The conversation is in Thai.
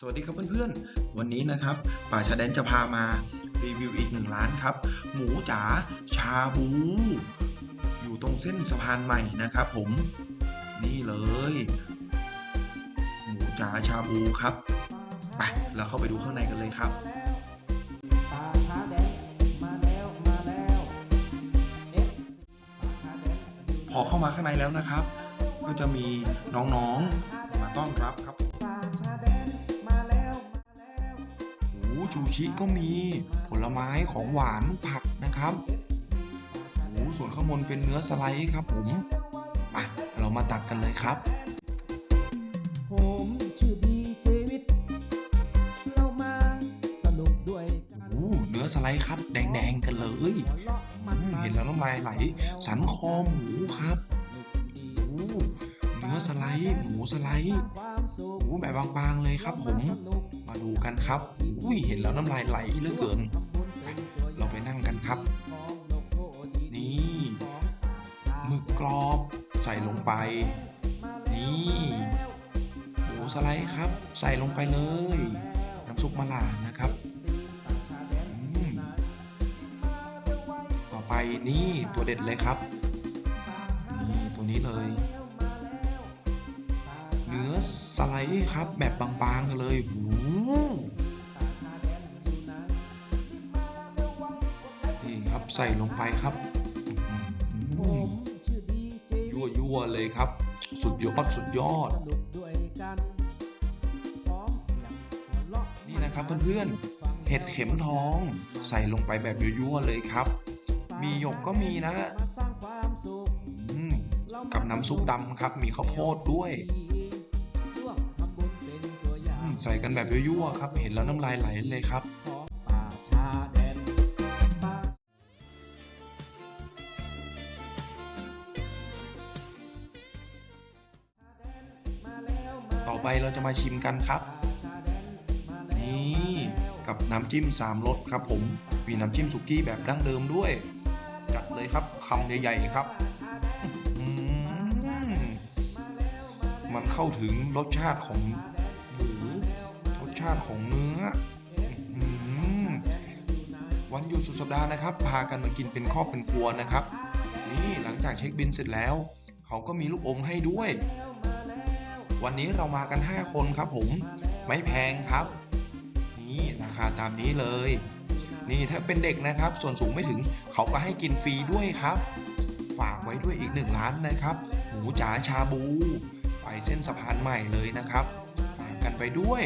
สวัสดีครับเพื่อนๆ วันนี้นะครับ ป่าชาแดนจะพามารีวิวอีกหนึ่งร้านครับ หมูจ๋าชาบู อยู่ตรงเส้นสะพานใหม่นะครับผม นี่เลย หมูจ๋าชาบูครับ ไป เราเข้าไปดูข้างในกันเลยครับป่าช้าแดนมาแล้วมาแล้วเอ๊ะป่าช้าแดนพอเข้ามาข้างในแล้วนะครับ ก็จะมีน้องๆ ชูชิก็มีผลไม้ของหวานผักนะครับโอ้ส่วนข้างบนเป็นเนื้อสไลด์ครับผมไปเรามาตักกันเลยครับ ผมชื่อดีเจวิตเรามาสนุกด้วยกันโอ้เนื้อสไลด์ครับแดงๆกันเลยหัวเราะมัอืนมเห็นแล้วน้ำลายไหล สันคอหมูครับสนุกดีโอ้เนื้อสไลด์หมูสไลด์ความสุข หมูแบบบางๆเลยครับผม มาดูกันครับ อุ้ยเห็นแล้วน้ำลายไหลเหลือเกิน เราไปนั่งกันครับ นี่หมึกกรอบใส่ลงไป นี่หมูสไลด์ครับ ใส่ลงไปเลย น้ำซุปมะลานะครับต่อไปนี่ตัวเด็ดเลยครับ นี่ตัวนี้เลย สไลด์ครับ แบบบางๆกันเลยหูนี่ครับใส่ลงไปครับยั่วยั่วๆเลยครับ สุดยอดสุดยอด นี่นะครับเพื่อนๆ เห็ดเข็มทอง ใส่ลงไปแบบยั่วๆเลยครับ มีหยกก็มีนะกับน้ำซุปดำครับ มีข้าวโพดด้วย ใส่กันแบบยั่วๆครับ เห็นแล้วน้ำลายไหลเลยครับต่อไปเราจะมาชิมกันครับ นี่กับน้ำจิ้มสามรสครับผมมีน้ำจิ้มสุกี้แบบดั้งเดิมด้วย จัดเลยครับคำใหญ่ๆครับมันเข้าถึงรสชาติของาติของเนื้อวันหยุดสุดสัปดาห์นะครับ พากันมากินเป็นครอบเป็นครัวนะครับ นี่หลังจากเช็คบินเสร็จแล้ว เขาก็มีลูกอมให้ด้วย วันนี้เรามากัน 5 คนครับผม ไม่แพงครับ นี่ราคาตามนี้เลย นี่ถ้าเป็นเด็กนะครับ ส่วนสูงไม่ถึงเขาก็ให้กินฟรีด้วยครับ ฝากไว้ด้วยอีกหนึ่งร้านนะครับ หมูจ๋าชาบู ไปเส้นสะพานใหม่เลยนะครับ ฝากกันไปด้วย